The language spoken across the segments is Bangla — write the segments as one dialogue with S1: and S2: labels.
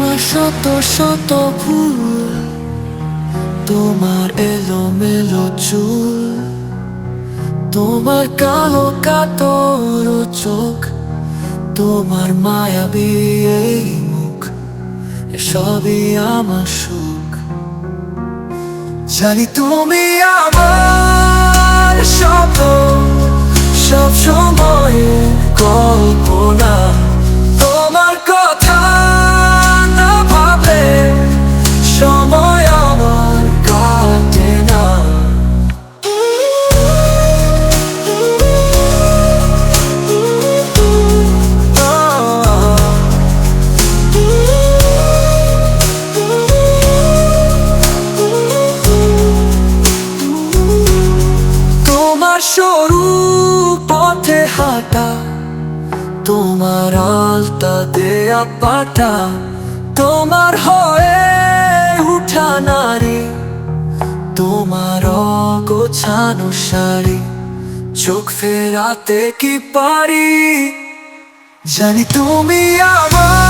S1: তোমার শত শত ফুল, তোমার এলো মেলো চুল, তোমার কালো কাতর চোখ, তোমার মায়াবী এই মুখ, সবই আমার সুখ। জানি তুমি আমার শত সব সময় কল্পনা হাঁটা তোমার আলতা দেয়া পাটা, তোমার হয়ে উঠা নারী, তোমার অগোছানো শাড়ি, চোখ ফেরাতে কি পারি? জানি তুমি আমার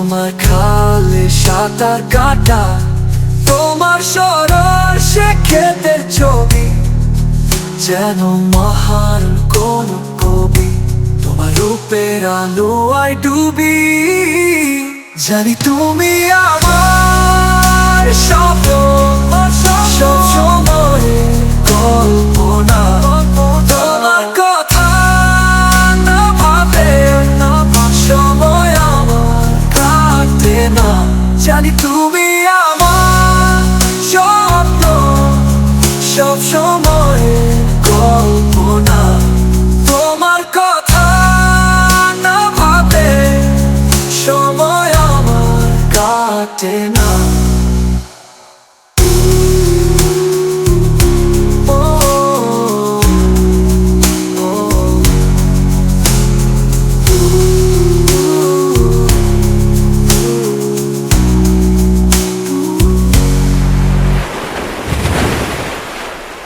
S1: তোমার খালে সাঁতার কাটা, তোমার সরল সে ক্ষেতের ছবি। যেন মহান কোন কবি, তোমার রূপের আলো আই ডুবি। জানি তুমি আমার স্বপ্ন জানি তুমি আমার স্বপ্ন, সব সময় কল্পনা। তোমার কথা না ভাবে সময় আমার কাটে না।